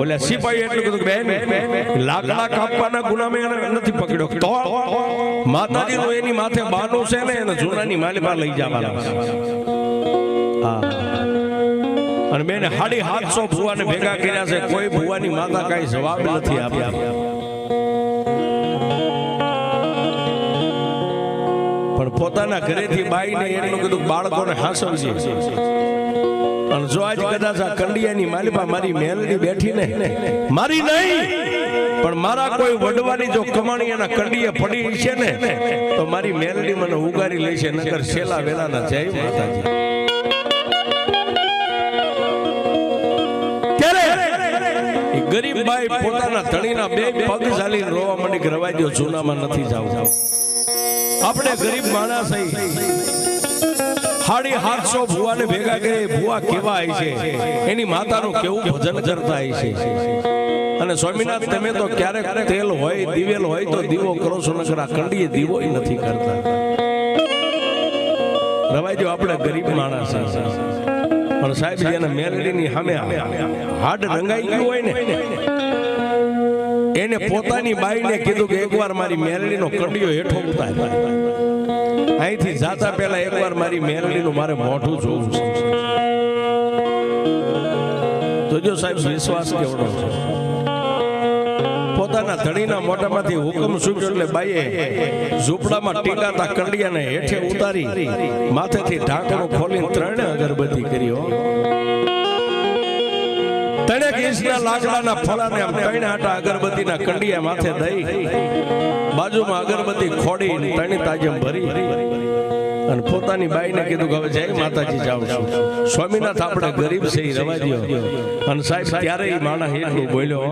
ઓલા સિપાહી એટલું કીધું બેન લાકડા કાપવાના ગુનામે એને નથી પકડ્યો. તો માતાજી માતાજીનું એની માથે બાનું છે ને એને જૂનાની માલિમાં લઈ જવાના. અને બેન હાડી હાથસો ભુવાને ભેગા કર્યા છે. કોઈ ભુવાની માતા કઈ જવાબ નથી આપ્યા. પણ પોતાના ઘરેથી બાઈને એટલું કીધું બાળકોને હાસવજે. અને જો આજ કદાચ આ કંડિયાની માલિપા મારી મેલડી બેઠી ને મારી નહીં, પણ મારા કોઈ વડવાની જો કમાણી એના કંડીએ પડી છે ને, તો મારી મેલડી મને ઉગારી લે છે નગર છેલા વેલાના જય માતાજી. ગરીબ બાઈ પોતાના ધણીના બે પગ ચાલીને રોવા માંડી રવાઈ દો જૂનામાં નથી જાવ. આપણે ગરીબ માણસ હાડી હાથસો ભુવાને ભેગા કરે ભુવા કેવા હોય છે. એની માતાનું કેવું ભજન કરતા હોય છે. અને સ્વામિનાથ તમે તો ક્યારેક તેલ હોય દિવેલ હોય તો દીવો કરો છો નકરા કંડીએ દીવો નથી કરતા. રવાજો આપણે ગરીબ માણસ પણ સાહેબ જેના મેલડીની સામે હાડ રંગાઈ ગયું હોય ને એને પોતાની બાઈને કીધું કે એકવાર મારી મેલડીનો કંડીયો હેઠો ઉતાર. અહીંથી જાતા પહેલા એકવાર મારી મેલડીનું મારે મોઢું જોવું છે. જોજો સાહેબ, વિશ્વાસ કેવડો છે? પોતાના ધણીના મોઢામાંથી હુકમ છૂટ્યો એટલે બાઈએ ઝૂંપડામાં ટીકાતા કંડિયાને હેઠે ઉતારી, માથેથી ઢાંકણું ખોલીને ત્રણે અગરબત્તી કરી હો કેસના લાકડાના ફળાને આમ ત્રણ આટા અગરબત્તીના કંડિયા માથે દઈ બાજુમાં અગરબત્તી ખોડી ત્રણે તાજમ ભરી. અને પોતાની બાઈને કીધું કે હવે જય માતાજી જાઉં છું. સ્વામીનાથ આપણે ગરીબ છે એ રવા દો અને સાહેબ, ત્યારે એ માણસ એટલું બોલ્યો,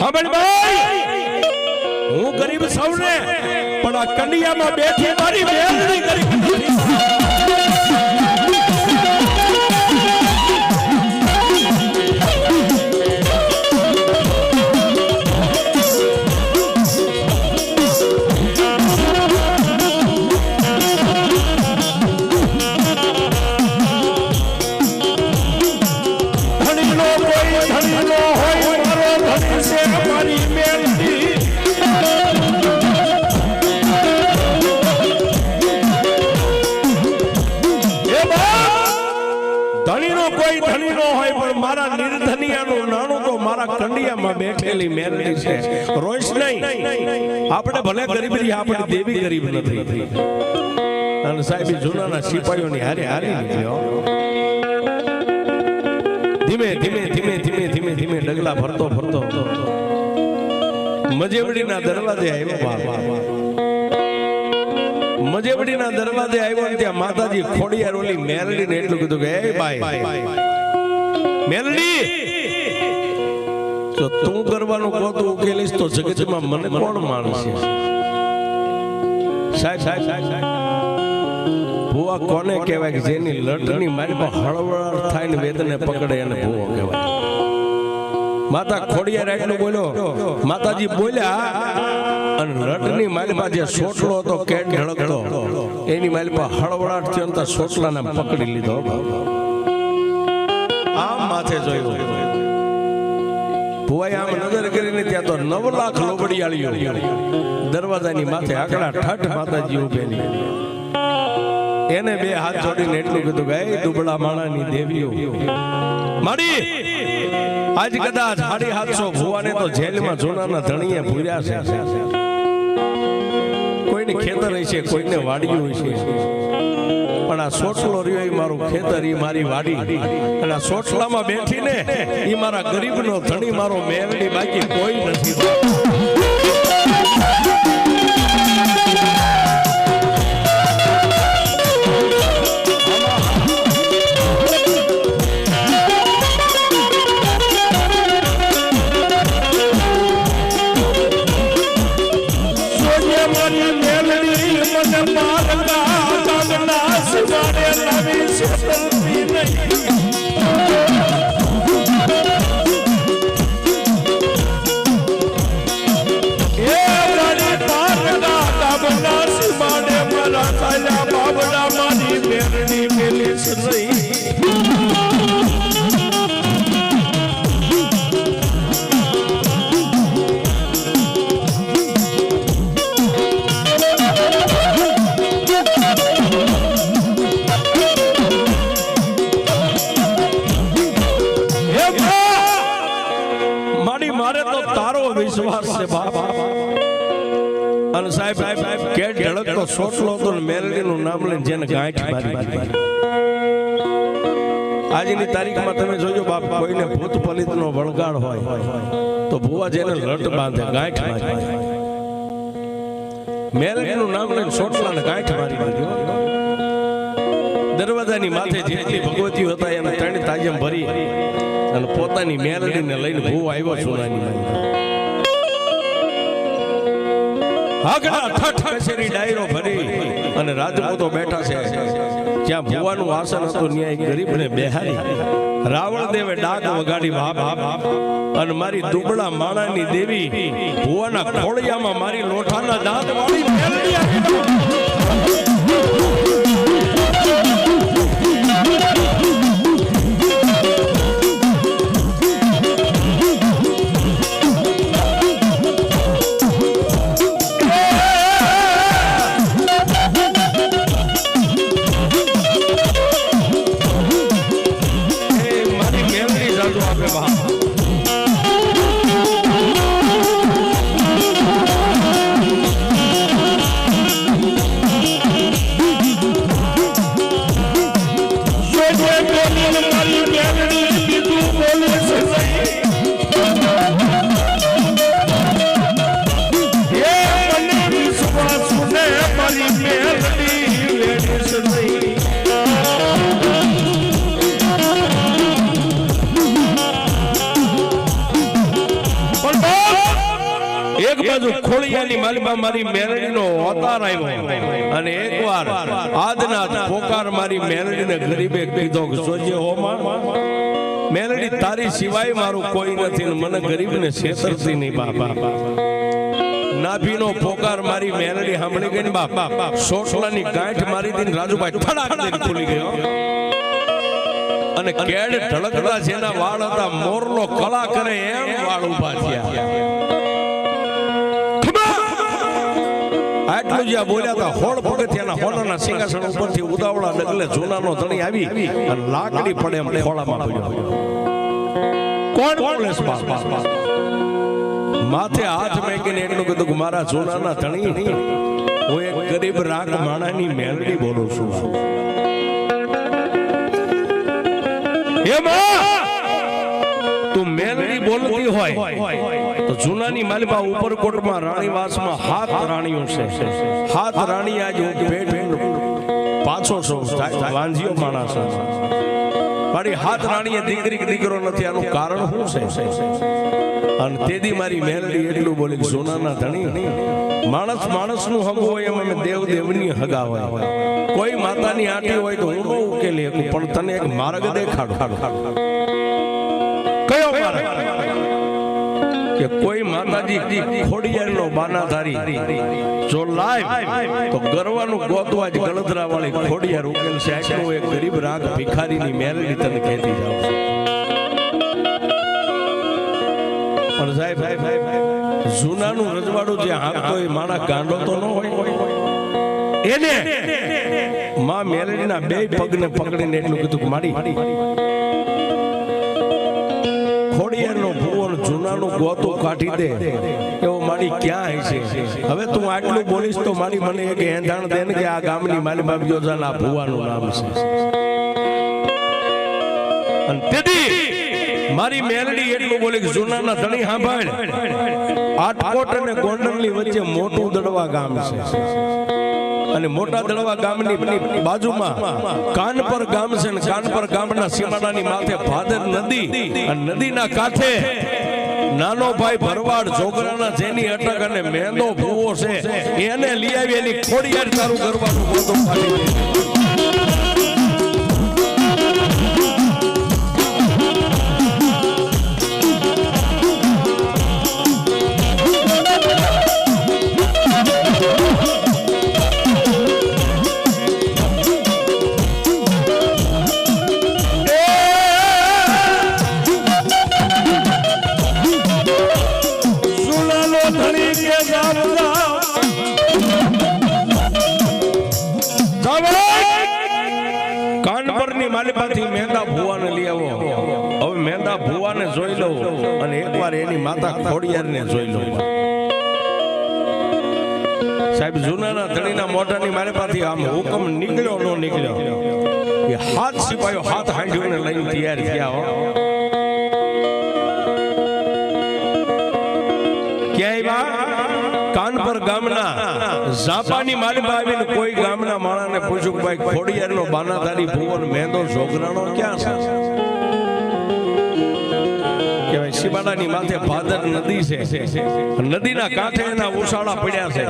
હા ભાઈ હું ગરીબ સૌને, પણ આ કંડિયામાં બેઠી મારી મેલડી ગરીબ મારા કંડિયામાં બેઠેલી મેરડી છે. રોઈશ નહીં. આપણે ભલે ગરીબ રહી આપણે દેવી ગરીબ નથી. અને સાહેબ જૂનાના સિપાહીઓની હારે હારી નીકળ્યો ધીમે ધીમે ધીમે ધીમે ધીમે ધીમે ડગલા ભરતો ફરતો મજેવડીના દરવાજે આવ્યો મજેવડીના દરવાજે આવ્યો ને ત્યાં માતાજી ખોડિયાર ઓલી મેલડીને એટલું કીધું કે એ ભાઈ મેલડી જો તું કરવાનું કોતું ઉકેલીશ તો જગતમાં મને કોણ માનશે સાહેબ સાહેબ ભૂવા કોને કહેવાય કે જેની લટની મારી પર હળવળ થાય ને વેદને પકડે એને ભૂવો કહેવાય. માતા ખોડિયાર એટલું બોલ્યો, માતાજી બોલ્યા, અને લટની માલમાં જે સોટલો હતો કેટ ઢળકતો એની પાસે હળવળાટ થયો ને તો સોટલાને પકડી લીધો. આમ માથે જોયું. ભુવાએ આમ નજર કરીને ત્યાં તો નવ લાખ લોબડિયાળીઓ દરવાજાની માથે આકડા ઠઠ માતાજી ઉભેલી એને બે હાથ જોડીને એટલું કીધું કે દુબળા માણાની દેવીઓ. આજ કદાચ સાડી હાથસો ભુવાને તો જેલમાં જોનાના ધણીએ ભૂર્યા છે. કોઈને ખેતર હશે કોઈને વાડ્યું હશે. પણ આ સોટલો રહ્યો એ મારું ખેતર, ઈ મારી વાડી. અને આ સોટલામાં બેઠીને ઈ મારા ગરીબનો ધણી, મારો મેરડી બાકી કોઈ નથી. મને દાદના સુવાડે લાવી છેતરતી નહીં. તો સોટલો તો મેલડીનું નામ લઈને જેને ગાંઠ મારી આજની તારીખમાં તમે જોજો બાપ કોઈને ભૂત પલિતનો વળગાડ હોય તો ભુવા જેને લટ બાંધે ગાંઠ મારી મેલડીનું નામ લઈને સોટલાને ગાંઠ મારી દીધો દરવાજાની માથે જેટલી ભગવતીઓ હતા એને ત્રણ તાજમ ભરી અને પોતાની મેલડીને લઈને ભૂ આવ્યો સોનાની મારી આગળ ઠઠ શેરી ડાયરો ભરી અને રાજપૂતો બેઠા છે. જ્યાં ભુવાનું આસન હતું ન્યાય ગરીબને બેહારી રાવણ દેવે ડાક વગાડી બાપ. અને મારી દુબળા માણાની દેવી ભુવાના ખોળિયામાં મારી લોઠાના દાંત વાળી મેલડી જાજુ ખોળિયાની મારી મેરડીનો અવતાર આવ્યો. અને એકવાર આદના પોકાર મારી મેરડીને ગરીબે કીધો કે, સોજે હોમાં મેલડી તારી સિવાય મારું કોઈ નથી મને ગરીબને છેતરતી નહીં બાપા. નાભીનો પોકાર મારી મેલડી સાંભળી ગઈ ને બાપા. સોટલાની ગાંઠ મારી દીને રાજુભાઈ થડાક દઈને ખુલી ગયો. અને કેડ ઢળકતા જેના વાળ હતા, મોરનો કળા કરે એમ વાળ ઊભા થયા. આટલું જ્યાં બોલ્યા હતા હોળ પગથિયાના હોનાના સિંહાસન ઉપરથી ઉદાવળા ડગલે જૂનાનો ધણી આવી અને લાકડી પડે એમ ખોળામાં પડ્યો. કોણ બોલે માથે હાથ મેકીને એટલું કીધું કે મારા જૂનાના ધણી. હું એક ગરીબ રાગ માણાની મેલડી બોલું છું. એમાં તું મેલડી બોલતી હોય. જૂનાની માલિકા ઉપરકોટમાં રાણીવાસમાં હાથ રાણીઓ છે. હાથ રાણી આજ ભેટ પાછો છો. વાંજીઓ માણસ મારી હાથ રાણીએ દીકરી દીકરો નથી, આનું કારણ શું છે? અને તેદી મારી મેલડી એટલું બોલી સોનાના ધણી, માણસ માણસનું હગ હોય એમ અમે દેવ દેવની હગા હોય. કોઈ માતાની આટી હોય તો હું ન ઉકેલી પણ તને એક માર્ગ દેખાડો. કયો માર્ગ? કે કોઈ માતાજી ખોડિયારનો બાનાધારી. જો લાય, તો ગરવાનું ગોતવા જ ગળતરા વાળી ખોડિયાર ઉકેલ છે. આટલું એક ગરીબ રાગ ભિખારીની મેલડી તને કહેતી જાવ પણ સાહેબ, જૂનાનું રજવાડું જે હાંકતો એ માણા ગાંડો તો ન હોય. એને માં મેલડીના બે પગને પકડીને એટલું કીધું કે માડી ભુવન ગોતું કાઢી દે. એવો મારી ક્યાં છે? હવે તું આટલું બોલીશ તો મારી મને એક એંધાણ દે ને કે આ ગામની માલી બાપ યોજાના ભુવાનું નામ છે. તેથી મારી મેલડી એટલું બોલી જૂનાના ધણી સાંભળ આટકોટ અને ગોંડલની વચ્ચે મોટું દડવા ગામ છે. અને મોટા દડવા ગામની બાજુમાં કાનપર ગામ છે કાનપર ગામના સીમાડાની માથે ભાદર નદી. અને નદીના કાંઠે નાનો ભાઈ ભરવાડ જોગરાના જેની અટક અને મેંદો ભૂવો છે, એને લઈ આવી એની ખોડિયાર ચાલુ કરવાનું બધું ફાડી થી મેંદા ભુવાને લઈ આવો. હવે મેંદા ભુવાને જોઈ લો અને એકવાર એની માતા ખોડિયારને જોઈ લો. સાહેબ, જૂનાના ધણીના મોઢાની મારે પાથી આમ હુકમ નીકળ્યો નો નીકળ્યો? એ હાથ સિપાયો, હાથ હાંડ્યોને લઈને તૈયાર થયા ક્યાંય કાનપર ગામના ઝાપાની માલિકા આવીને કોઈ ગામના માણાને પૂછ્યું ભાઈ, ખોડિયારનો બાનાધારી ભુવન મેંદો છોકરાનો ક્યાં છે? કહેવાય શિબાડાની માથે ભાદર નદી છે. નદીના કાંઠે એના પડ્યા છે.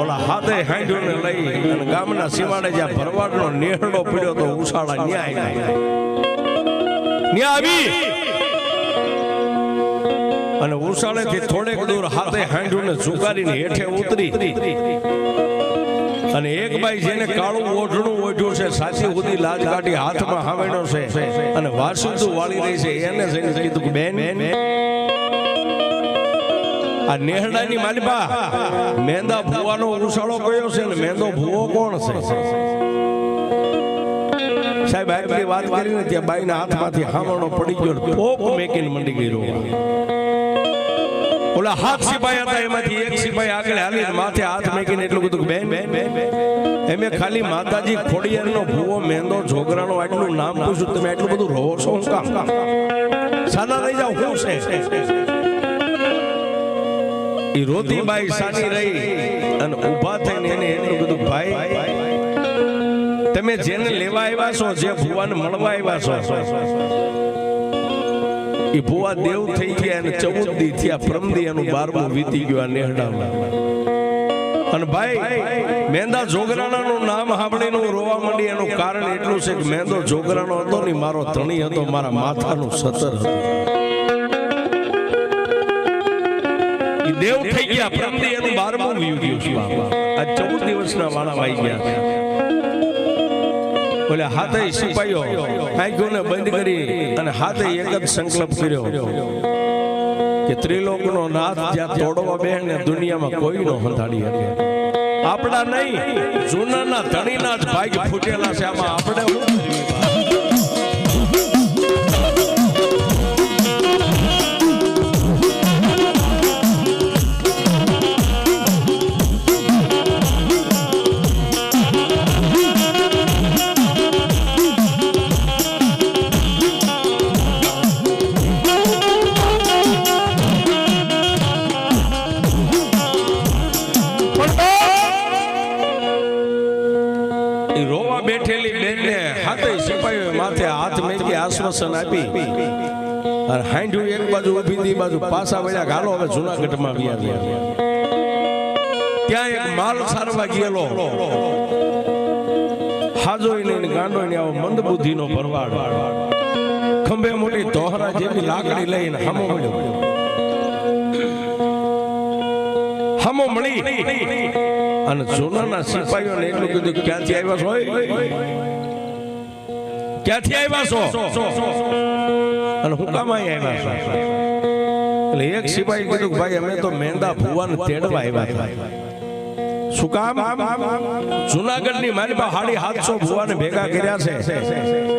ઓલા હાથે હાંડ્યોને લઈ અને ગામના સીમાડે જ્યાં ભરવાડનો નેહડો પડ્યો તો ઉછાળા ન્યાય ન્યાય આવી. અને ઉષાળેથી થોડેક દૂર હાથે હાંડુને ઝુકારીને હેઠે ઉતરી. અને એક ભાઈ જેને કાળું ઓઢણું ઓઢ્યું છે, સાચી ઉદી લાજ કાઢી હાથમાં હાવેણો છે. અને વાસુદુ વાળી રહી છે, એને જઈને કીધું કે, બેન, આ નેહડાની માલિબા, મેંદા ભૂવાનો ઉસાળો કયો છે ને મેંદો ભૂવો કોણ છે? સાહેબ, આટલી વાત કરીને ત્યાં બાઈના હાથમાંથી હામણો પડી ગયો પોપ મેકીને મંડી રોવા. ઓલા હાથ સિપાઈ હતા એમાંથી એક સિપાઈ આગળ હાલીને માથે હાથ મેકીને એટલું બધું બેન, એમે ખાલી માતાજી ખોડિયારનો ભૂવો, મેંદો છોકરાનો આટલું નામ પૂછ્યું તમે આટલું બધું રહો છો, હું કામ? સાદા થઈ જાવ શું છે? એ રોતીબાઈ સાની રહી અને ઊભા થઈને એને એટલું બધું ભાઈ, તમે જેને લેવા આવ્યા છો, જે ભુવાને મળવા આવ્યા છો એ ભુવા દેવ થઈ ગયા અને ચૌદ દી થયા પ્રમદી એનું બારમું વીતી ગયું આ નેહડામાં. અને ભાઈ, મેંદા જોગરાણાનું નામ સાંભળીને હું રોવા માંડી, એનું કારણ એટલું છે કે મેંદો જોગરાનો હતો ને મારો ધણી હતો, મારા માથાનું સતર હતું. દેવ થઈ ગયા પ્રમદી એનું બારમું વીયું ગયું છે. આ ચૌદ દિવસના વાળા વાઈ ગયા. બોલે હાથે સિપાઈઓ આંખોને બંધ કરી. અને હાથે એક જ સંકલ્પ કર્યો. કે ત્રિલોકનો નાથ જ્યાં તોડવા બે ને દુનિયામાં કોઈ નો હંધાડી શકે. આપણા નહીં જૂનાના ધણીના જ ભાગ ફૂટેલા છે. આમાં આપણે આશ્વાસન આપી અને હાંડ્યું એક બાજુ ઊભી બાજુ પાછા વળ્યા ગાલો હવે જુનાગઢમાં બી આવ્યા ત્યાં એક માલ સારવા ગયેલો. હાજોઈ લઈને ગાંડોઈ આવો મંદબુદ્ધિનો ભરવાડ. ખંભે મોટી તોહરા જેવી લાકડી લઈને હામો મળ્યો. હમો મળી. અને સોનાના સિપાહીઓને એટલું કીધું, ક્યાંથી આવ્યા ઓય? ક્યાંથી આવ્યા છો? અને હું કામ આવ્યા છો? એટલે એક સિપાહી કીધું ભાઈ અમે તો મેંદા ભુવાન તેડવા આવ્યા હતા. શું કામ? જુનાગઢની મારી પાસે હાડી હાથસો ભુવાને ભેગા કર્યા છે.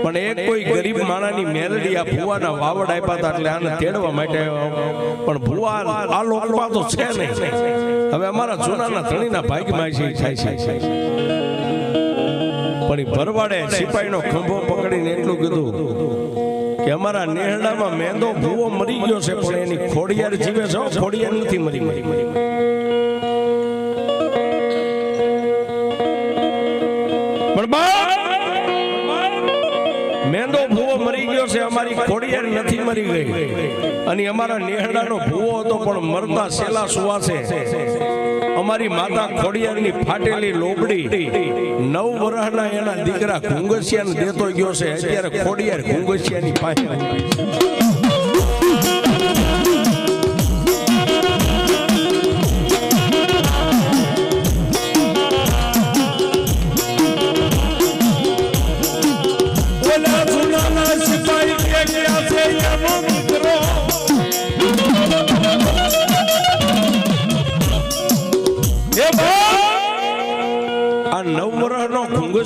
પણ એક કોઈ ગરીબ માણાની મેલડી આ ભુવાના વાવડ આપ્યા હતા એટલે આને તેડવા માટે. પણ ભુવા આ લોકમાં તો છે નહીં. હવે અમારા જૂનાના ધણીના ભાગમાં થાય છે. પણ ભરવાડે સિપાહીનો ખંભો પકડીને એટલું કીધું કે અમારા નેહડામાં મેંદો ભૂવો મરી ગયો છે, પણ એની ખોડિયાર જીવે છે. ખોડિયાર નથી મરી મરી મરી મેંદો ભૂવો મરી ગયો છે, અમારી ખોડિયાર નથી મરી ગઈ. અને અમારા નેહડાનો ભૂવો હતો, પણ મરતા સેલા સુવાસે. અમારી માતા ખોડિયારની ફાટેલી લોબડી નવ વર્ષના એના દીકરા ઘુંગસિયાને દેતો ગયો છે. અત્યારે ખોડિયાર ઘુંગસિયાની પાસે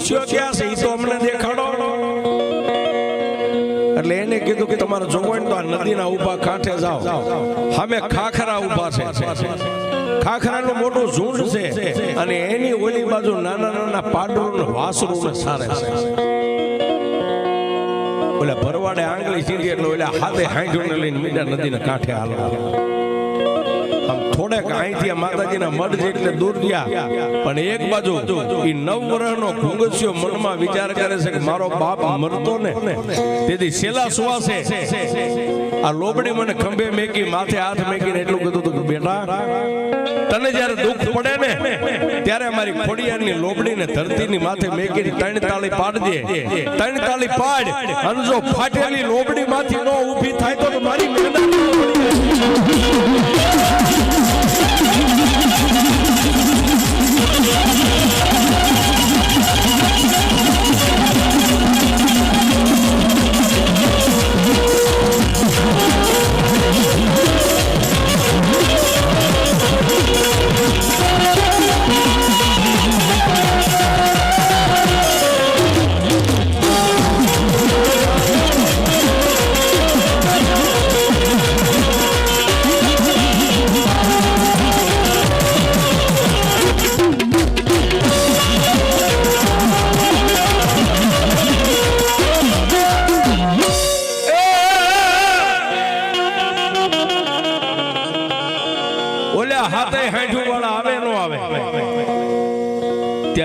ઘુંગસિયો ક્યાં છે? એ તો અમને દેખાડો એટલે એને કીધું કે તમારે જોવું તો આ નદીના ઊભા કાંઠે જાઓ. અમે ખાખરા ઊભા છે. ખાખરાનું મોટું ઝુંડ છે અને એની ઓલી બાજુ નાના નાના પાડરું વાસરું ને સારે છે. ભરવાડે આંગળી સીધી એટલે ઓલા હાથે હાંડુને લઈને મીઠા નદીના કાંઠે હાલો થોડેક અહીંથી માતાજીના મઢ એટલે દૂર ગયા પણ એક બાજુ એ નવ વર્ષનો ઘુંગસ્યો મનમાં વિચાર કરે છે કે મારો બાપ મરતો ને તેથી સેલા સુવાસે આ લોબડી મને ખંભે મેકી માથે હાથ મેકીને એટલું કીધું હતું કે બેટા તને જ્યારે દુઃખ પડે ને ત્યારે મારી ખોડિયારની લોબડીને ધરતીની માથે મેકીને ત્રણ તાળી પાડ દે. ત્રણ તાળી પાડ અને જો ફાટેલી લોબડી માંથી નો ઊભી થાય તો મારી મેદાન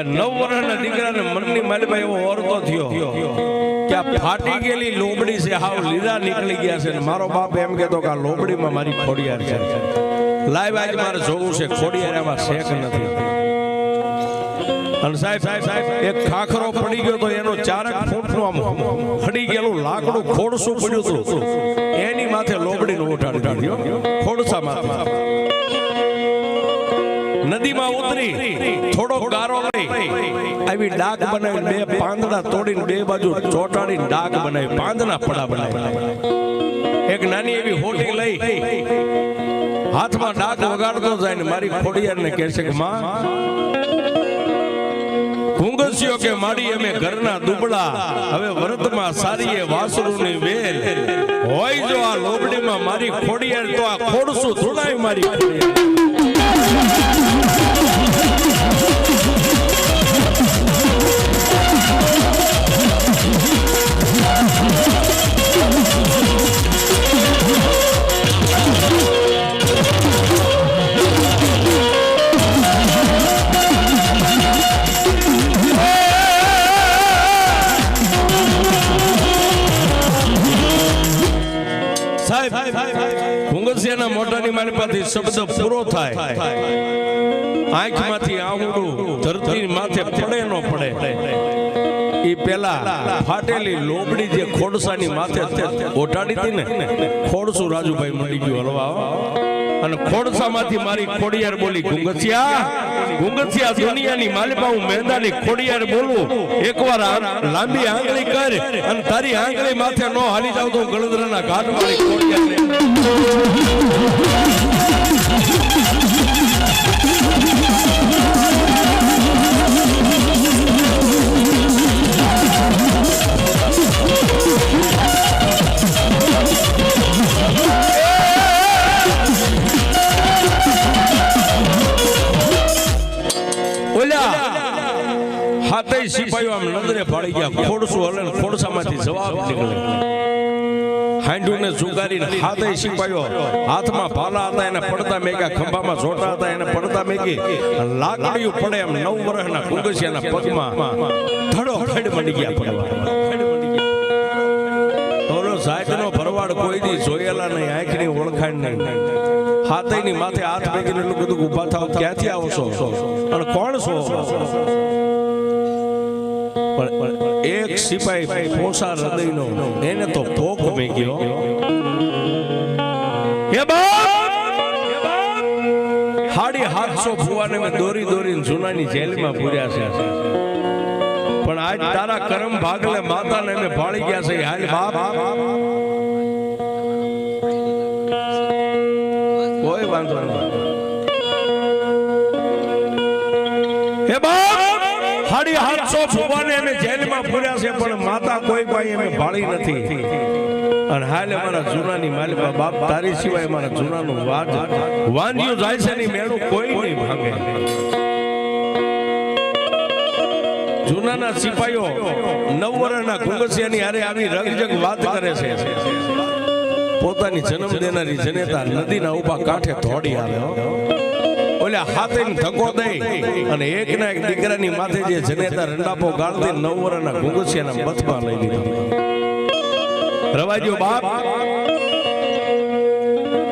નવ વર્ષના મનની માલિમાં એવો ઓરતો થયો કે લોબડી છે, હાવ લીલા નીકળી ગયા છે મારો બાપ એમ કહેતો કે આ લોબડીમાં મારી ખોડિયાર છે. લાઈવ આજ મારે જોવું છે ખોડિયાર શેક નથી. અને સાહેબ સાહેબ એક ખાખરો પડી ગયો તો એનો ચારક ફૂટનું આમ ફડી ગયેલું લાકડું ખોડસું પડ્યું હતું. એની માથે લોબડીને ઉઠાડી. ખોડસા માથે નદીમાં ઉતરી થોડો ગારો આવી ડાક બનાવી બે પાંદડા તોડીને બે બાજુ ચોટાડીને ડાક બનાવી પાંદડા પડા બનાવી. એક નાની એવી હોટી લઈ હાથમાં ડાક વગાડતો જાય ને મારી ખોડિયારને કહે છે કે માં ઘુંગસ્યો કે માડી અમે ઘરના દુબળા. હવે વ્રતમાં સારીએ વાસરુની વેલ. હોય જો આ લોબડીમાં મારી ખોડિયાર તો આ ખોડસું ધૂણાય મારી ખોડિયાર. મોઢાની શબ્દ પૂરો થાય. આંખમાંથી આવડું ધરતી માથે પડે ન પડે. એ પેલા ફાટેલી લોબડી જે ખોડસાની માથે ઓટાડી હતી ને, ખોડસું રાજુભાઈ મળી ગયું, હલવા અને અને ખોડસામાંથી મારી ખોડિયાર બોલી, ગુંગસિયા ગુંગસિયા, દુનિયાની માલિપા, હું મેદાની ખોડિયાર બોલું. એકવાર લાંબી આંગળી કર અને તારી આંગળી માથે નો હાલી જાવ તો ગળદરાના ઘાટ વાળી ખોડિયાર સિપાહીઓ આમ નજરે ફાડી ગયા ખોડસું હલે ખોડસામાંથી જવાબ નીકળે. હાંડુને સુગારીને હાથે હાથમાં ભાલા હતા એને પડતા મેગ્યા ખંભામાં જોટા હતા એને પડતા મેગી લાકડીઓ પડે એમ નવ વર્ષના કુંગસિયાના પગમાં. ધડો ખડ મળી ગયા પડવા. સાહેબનો ભરવાડ કોઈ દી જોયેલા નહીં આંખની ઓળખાણ નહીં. હાથેની માથે હાથ મેકીને એટલું બધું ઊભા થાવ ક્યાંથી આવો છો અને કોણ છો? એક સિપાહી પોસા હૃદયનો, એને તો પોક મેક્યો હે બાપ! હાડી હાથસો ફુવાને મેં દોરી દોરીને જૂનાની જેલમાં પૂર્યા છે. પણ આજ તારા કરમ ભાગલે માતાને મેં ભાળી ગયા છે. હાલ બાપ. હાડી હાથસો ભુવાને એને જેલમાં પૂર્યા છે, પણ માતા કોઈ કોઈ એને ભાળી નથી. અને હાલે મારા જૂનાની માલિકા બાપ, તારી સિવાય મારા જૂનાનું વાજ, વાંજ્યું જાય છે ની મેળું કોઈ નહીં ભાંગે. જૂનાના સિપાહીઓ નવ વર્ષના કુંગસિયાની હારે આવી રગજગ વાત કરે છે. પોતાની જન્મ દેનારી જનેતા નદીના ઊભા કાંઠે ધોડી આવે. ઓલા હાથે ધક્કો દઈ. અને એક ના એક દીકરાની માથે જે જનેતા રંડાપો ગાળતી નવ વર્ષના બથમાં લઈ લીધો રવાજો બાપ,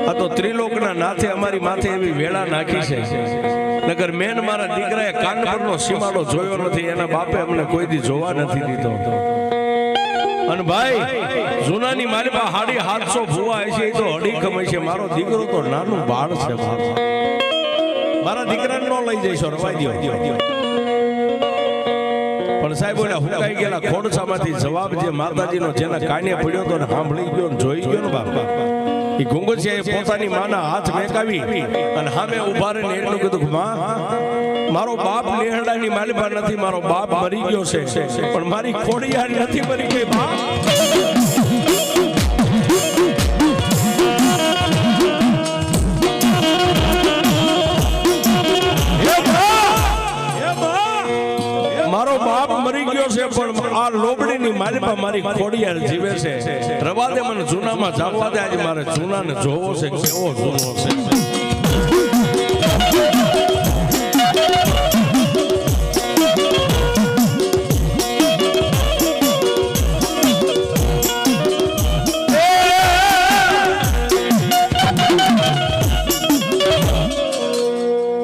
આ તો ત્રિલોકના નાથે અમારી માથે એવી વેળા નાખી છે. નગર મેન મારા દીકરાએ કાનપુરનો સીમાડો જોયો નથી, એના બાપે અમને કોઈ દી જોવા નથી દીધો. અને ભાઈ, જૂનાની મારી પાસે હાડી હાથસો ભૂવા હશે, એ તો અડી કમાય છે. મારો દીકરો તો નાનું બાળ છે, બાપ. મારા દીકરાને ન લઈ જઈશો રવાઈ દો પણ સાહેબ ઓલા હુકાઈ ગયેલા ખોડસામાંથી જવાબ જે માતાજીનો જેના કાને પડ્યો તો ને સાંભળી ગયો ને જોઈ ગયો ને બાપ. એ ઘુંગસિયાએ પોતાની માના હાથ મેકાવી અને સામે ઊભા રહીને એટલું કીધું માં મારો બાપ લેહડાની માલિબા નથી મારો બાપ મરી ગયો છે. પણ મારી ખોડિયાર નથી મરી ગઈ બાપ. આ લોબડીની માલિપા મારી ખોડિયાર જીવે છે. રવા દે મને જૂનામાં જાવા દે, આજે મારે જૂનાને જોવો છે, કેવો જૂનો છે.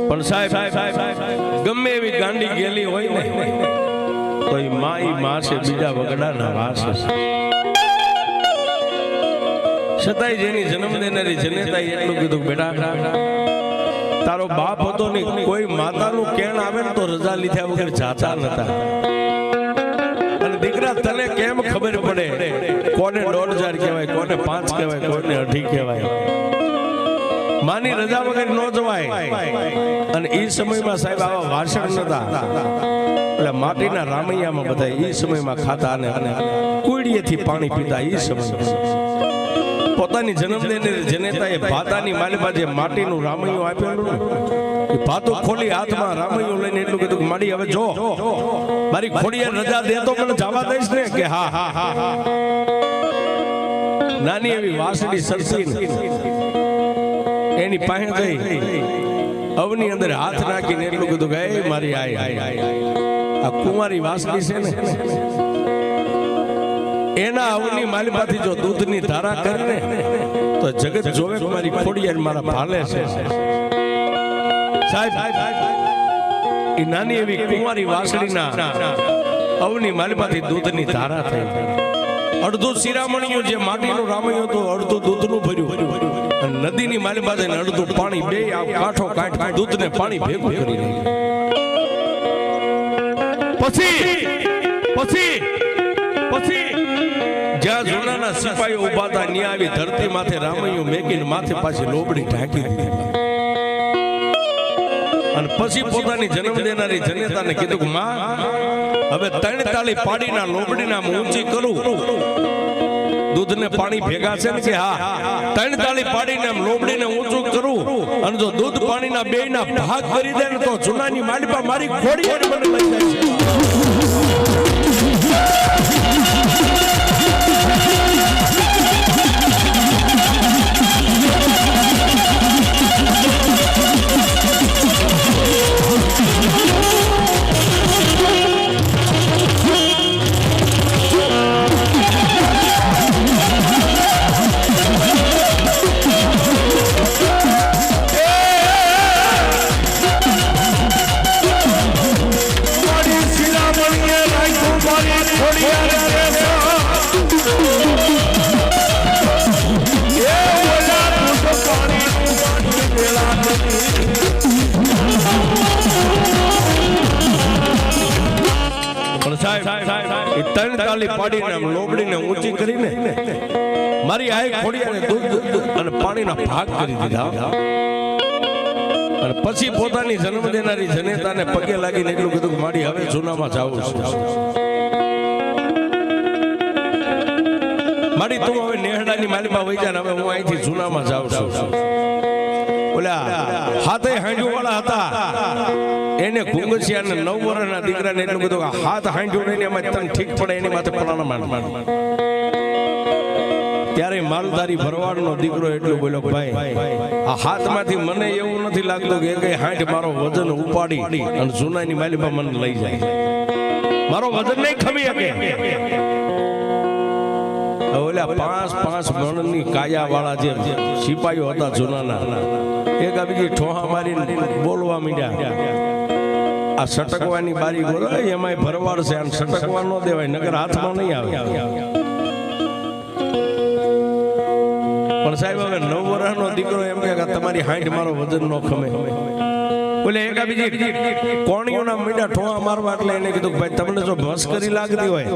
પણ સાહેબ, ગમે એવી ગાંડી ગેલી હોય ને તો એ માં ઈ માં છે બીજા વગડાના વાસ છતાંય જેની જન્મ દેનારી જનેતાએ એટલું કીધું બેટા તારો બાપ હતો ને કોઈ માતાનું કેણ આવે ને તો રજા લીધા વગર જાતા નતા. અને દીકરા તને કેમ ખબર પડે? કોને દોઢ હજાર કહેવાય કોને પાંચ કહેવાય કોને અઢી કહેવાય. માની રજા વગર ન જવાય. અને એ સમયમાં સાહેબ આવા વાસણ નતા. એટલે માટીના રામૈયામાં બધા એ સમયમાં ખાતા અને અને કુડીએથી પાણી પીતા એ સમયમાં. પોતાની જન્મદિને જનેતાએ ભાતાની માલિપા જે માટીનું રામૈયું આપેલું ને, એ ભાતો ખોલી હાથમાં રામૈયું લઈને એટલું કીધું કે, માડી, હવે જો, મારી ખોડીએ રજા દે તો મને જવા દઈશ ને. કે હા હા હા હા. નાની એવી વાસડી સરસી એની પાસે જઈ અવની અંદર હાથ નાખીને એટલું કીધું કે, "એ મારી આય આય કુંવારી વાસળી છે ને? એના અવની માલિપાથી જો દૂધની ધારા કરે તો જગત જોવે મારી ખોડિયાર મારા ભાલે છે. એ નાની એવી કુંવારી વાસળીના અવની માલિપાથી દૂધની ધારા થઈ. અડધું શિરામણિયું જે માટીનું રામણ્યું હતું, અડધું દૂધનું ભર્યું. નદીની માલી પાસે અડધું પાણી બે, આ કાંઠો કાંઠ દૂધને પાણી ભેગું કરી નાખ્યું. પછી પછી પછી. જ્યાં જૂનાના સિપાહીઓ ઊભા હતા ત્યાં આવી ધરતી માથે રામૈયું મેકીને માથે પાછી લોબડી ઢાંકી દીધી. અને પછી પોતાની જન્મ દેનારી જનેતાને કીધું કે માં હવે ત્રણ તાળી પાડીના લોબડીના ઊંચી કરું. દૂધને પાણી ભેગા છે ને કે હા, ત્રણ તાળી પાડીને એમ લોમડીને ઊંચું કરું અને જો દૂધ પાણીના બેયના ભાગ કરી દે ને તો જૂનાની માલિપા મારી ઘોડી મને લઈ જાય છે. ત્રણ તાલી પાડીને લોબડીને ઊંચી કરીને મારી આય ખોડિયાને દૂધ અને પાણીના ભાગ કરી દીધા. અને પછી પોતાની જન્મ દેનારી જનેતાને પગે લાગીને એટલું કીધું કે મારી હવે જૂનામાં જાવું છું. મારી તું હવે નેહડાની માલીમાં વહી જાય હવે હું અહીંથી જૂનામાં જાઉં છું. ઓલા હાથે હાંડ્યું વાળા હતા. એને કુંગસિયા ને નવ વર્ષના દીકરાને એટલું બધું હાથ હાંડુ નહીં એમાં તને ઠીક પડે એની માથે પડાણા માંડ. ત્યારે માલધારી ભરવાડનો દીકરો એટલું બોલ્યો, ભાઈ, આ હાથમાંથી મને એવું નથી લાગતું કે કઈ હાંઠ મારો વજન ઉપાડી અને જૂનાની માલીમાં મને લઈ જાય. મારો વજન નહીં ખમી શકે. ઓલા પાંચ પાંચ મણની કાયા વાળા જે સિપાહીઓ હતા જૂનાના, એક બીજી ઠોહા મારીને બોલવા માંડ્યા. આ સટકવાની બારી બોલો એમાંય ભરવાડ છે આમ સટકવા ન દેવાય, નગર હાથમાં નહીં આવે. પણ સાહેબ, હવે નવ વર્ષનો દીકરો એમ કે તમારી હાઈટ, મારો વજન નો ખમે. બોલે એક બીજી કોણીઓના મીંડા ઠોવા મારવા એટલે એને કીધું ભાઈ તમને જો મસ્કરી લાગતી હોય?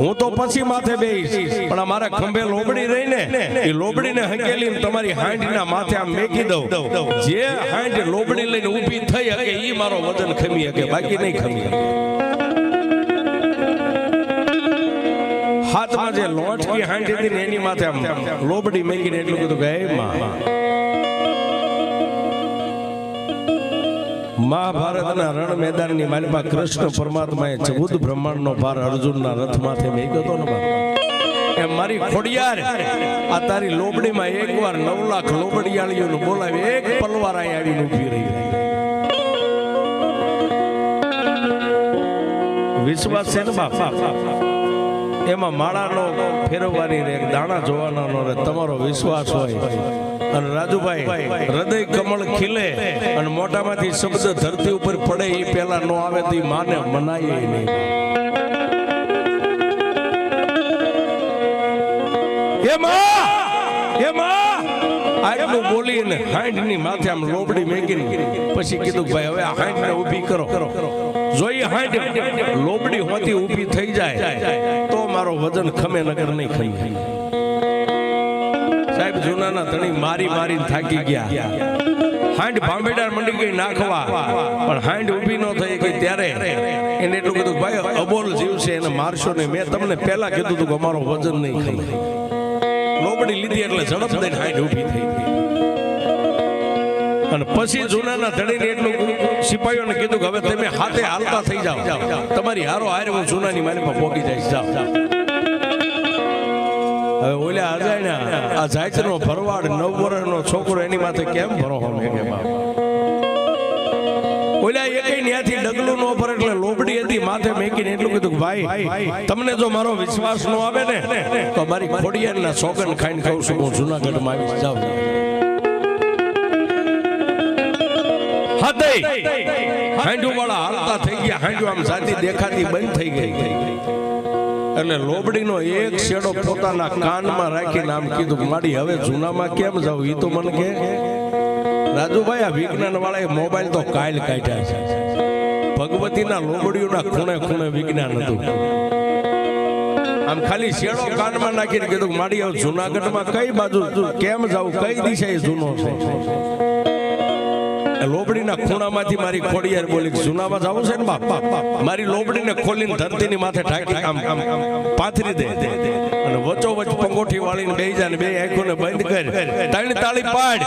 હું તો પછી માથે બેહીશ. પણ આ મારા ખંભે લોબડી રહીને એ લોબડીને હકેલી તમારી હાંડના માથે આમ મેકી દઉં. જે હાંડ લોબડી લઈને ઊભી થઈ હકે એ મારો વજન ખમી હકે બાકી નહીં ખમી શકે હાથમાં જે લોટકી હાંડી હતી એની માથે આમ લોબડી મેકીને એટલું કીધું કે મહાભારતના રણ મેદાનની માલિપા કૃષ્ણ પરમાત્માએ ચૌદ બ્રહ્માંડનો ભાર અર્જુનના રથ માથે મેક્યો હતો ને એમ મારી ખોડિયાર, આ તારી લોબડીમાં એકવાર નવ લાખ લોબડિયાળીઓનું બોલાવી એક પલવાર અહીં આવીને ઊભી રહી વિશ્વાસ છે ને બાપા? એમાં માળાનો ફેરવવાની રે દાણા જોવાનો રે તમારો વિશ્વાસ હોય. અને રાજુભાઈ હૃદય કમળ ખીલે અને મોટામાંથી શબ્દ ધરતી ઉપર પડે એ પેલા નો આવે તો માને મનાય નહીં. એ માં! એ માં! આટલું બોલીને હાંડની માથે આમ લોબડી મેકીને પછી કીધું ભાઈ હવે આ હાંડને ઊભી કરો. જોઈએ હાંડ લોબડી હોતી ઊભી થઈ જાય તો મારો વજન ખમે નગર નહીં ખાઈ જૂનાના ધણી મારી મારીને થાકી ગયા. હાંડ ભાંભેડા મંડી ગઈ નાખવા. પણ હાંડ ઊભી ન થઈ ગઈ ત્યારે એને એટલું કીધું, ભાઈ, અબોલ જીવ છે, એને મારશો નહીં. મેં તમને પહેલા કીધું હતું કે અમારો વજન નહીં ખમે લોબડી લીધી એટલે ઝડપ દઈને હાંડ ઊભી થઈ ગઈ. અને પછી જૂનાના ધણીને એટલું સિપાહીઓને કીધું કે, હવે તમે હાથે હાલતા થઈ જાઓ. તમારી હારો હારે હું જૂનાની માલીમાં પોકી જઈશ. જાઓ. હવે ઓલા અજાણ્યા આ જાયતનો ભરવાડ નવ વર્ષનો છોકરો એની માથે કેમ ભરો મેં બાપ ઓલા ન્યાથી ડગલું નો પર એટલે લોબડી હતી માથે મેકીને એટલું કીધું કે ભાઈ તમને જો મારો વિશ્વાસ નો આવે ને તો મારી ખોડિયારના સોગન ખાઈને ખાઉં છું હું જુનાગઢમાં આવીશ. જાઉં હાંડુ વાળા હાલતા થઈ ગયા. હાંડુ આમ જાતી દેખાતી બંધ થઈ ગઈ. એટલે લોબડીનો એક શેડો પોતાના કાનમાં રાખીને આમ કીધું, માડી, હવે જૂનામાં કેમ જાવ એ તો મને કે. રાજુભાઈ, આ વિજ્ઞાન એ મોબાઈલ તો કાયલ કાઢ્યા છે. ભગવતીના લોબડીઓના ખૂણે ખૂણે વિજ્ઞાન હતું. આમ ખાલી શેડો કાનમાં નાખીને કીધું, માડી, હવે જુનાગઢમાં કઈ બાજુ? કેમ જાવ કઈ દિશાએ જૂનો છે? એ લોબડીના ખૂણામાંથી મારી ખોડિયાર બોલી સુનામાં જાવું છે ને બાપ? મારી લોબડીને ખોલીને ધરતીની માથે ઠાકી આમ આમ પાથરી દે. અને વચો વચ પંગોઠી વાળીને બે જાય બે આંખોને બંધ કર. ત્રણ તાળી પાડ.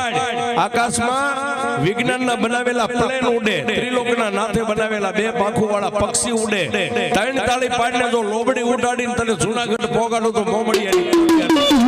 આકાશમાં વિજ્ઞાનના બનાવેલા પ્લેન ઉડે. ત્રિલોકના નાથે બનાવેલા બે પાંખો વાળા પક્ષી ઉડે. ત્રણ તાળી પાડને જો લોબડી ઉડાડીને તને જૂનાગઢ પોગાડો તો મોમડિયાની